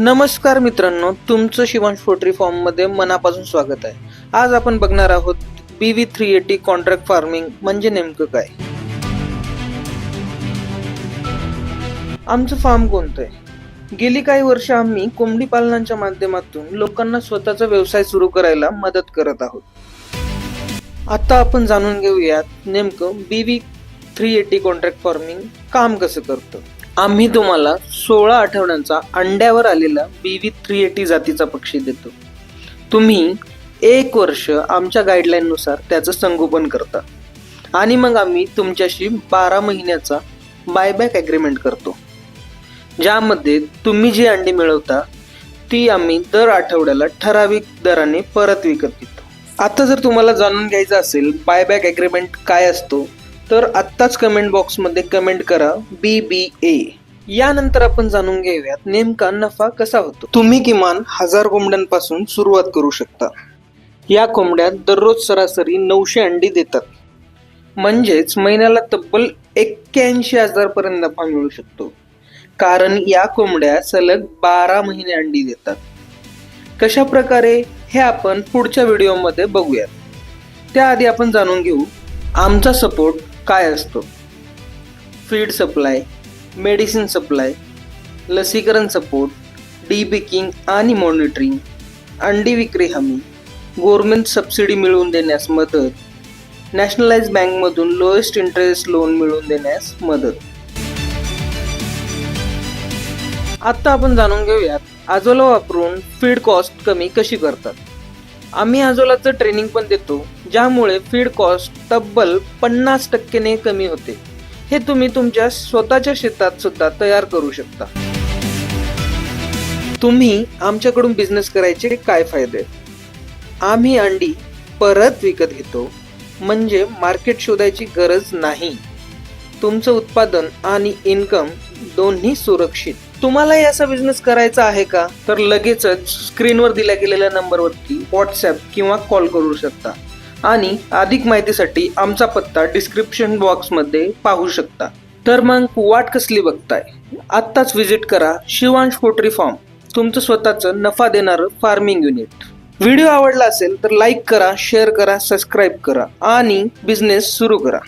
नमस्कार मित्रांनो तुमचं शिवांश पोल्ट्री फॉर्ममध्ये मनापासून स्वागत आहे. आज आपण बघणार आहोत B V three eighty contract farming म्हणजे नेमकं काय? आमचं फार्म कोणतं आहे? गेली काही वर्ष आम्ही कोंबडी पालनाच्या माध्यमातून लोकांना स्वतःचा व्यवसाय सुरू करायला मदत करत आहोत. आता आपण जाणून घेऊयात नेमकं B V three eighty contract farming काम कसं करतं. आम्ही तुम्हाला सोळा आठवड्यांचा अंड्यावर आलेला बी व्ही थ्री एटी जातीचा पक्षी देतो. तुम्ही एक वर्ष आमच्या गाईडलाईननुसार त्याचं संगोपन करता. आणि मग आम्ही तुमच्याशी बारा महिन्याचा बायबॅक ॲग्रीमेंट करतो. ज्यामध्ये तुम्ही जी अंडी मिळवता ती आम्ही दर आठवड्याला ठराविक दराने परत विकत घेतो. आता जर तुम्हाला जाणून घ्यायचं असेल बायबॅक ॲग्रीमेंट काय असतो तर आत्ताच कमेंट बॉक्समध्ये कमेंट करा बी बी ए यानंतर आपण जाणून घेऊयात नेमका नफा कसा होतो. तुम्ही किमान हजार कोंबड्यांपासून सुरुवात करू शकता. या कोंबड्या दररोज सरासरी नऊशे अंडी देतात. म्हणजेच महिन्याला तब्बल एक्क्याऐंशी हजारपर्यंत नफा मिळू शकतो. कारण या कोंबड्या सलग बारा महिने अंडी देतात. कशा प्रकारे हे आपण पुढच्या व्हिडिओमध्ये बघूयात. त्याआधी आपण जाणून घेऊ. आमचा सपोर्ट काय असतो? फीड सप्लाय मेडिसिन सप्लाय लसीकरण सपोर्ट डी बेकिंग आणि मॉनिटरिंग अंडी विक्री हमी गोरमेंट सबसिडी मिळवून देण्यास मदत नॅशनलाइज बँकमधून लोएस्ट इंटरेस्ट लोन मिळवून देण्यास मदत. आता आपण जाणून घेऊयात आजोला वापरून फीड कॉस्ट कमी कशी करतात? आम्ही आजोलाचं ट्रेनिंग पण देतो ज्यामुळे फीड कॉस्ट तब्बल पन्नास टक्केने कमी होते. हे तुम्ही तुमच्या स्वतःच्या शेतात सुद्धा तयार करू शकता. तुम्ही आमच्याकडून बिझनेस करायचे काय फायदे? आम्ही अंडी परत विकत घेतो म्हणजे मार्केट शोधायची गरज नाही. तुमचं उत्पादन आणि इन्कम दोन्ही सुरक्षित. तुम्हाला याचा बिझनेस करायचा आहे का? तर लगेचच स्क्रीनवर दिल्या गेलेल्या नंबरवरती व्हॉट्सॲप किंवा कॉल करू शकता. आणि अधिक माहितीसाठी आमचा पत्ता डिस्क्रिप्शन बॉक्समध्ये पाहू शकता. तर मग वाट कसली बघताय? आत्ताच व्हिजिट करा शिवांश पोट्री फार्म तुमचं स्वतःचं नफा देणारं फार्मिंग युनिट व्हिडिओ आवडला असेल तर लाईक करा शेअर करा सबस्क्राईब करा आणि बिझनेस सुरू करा.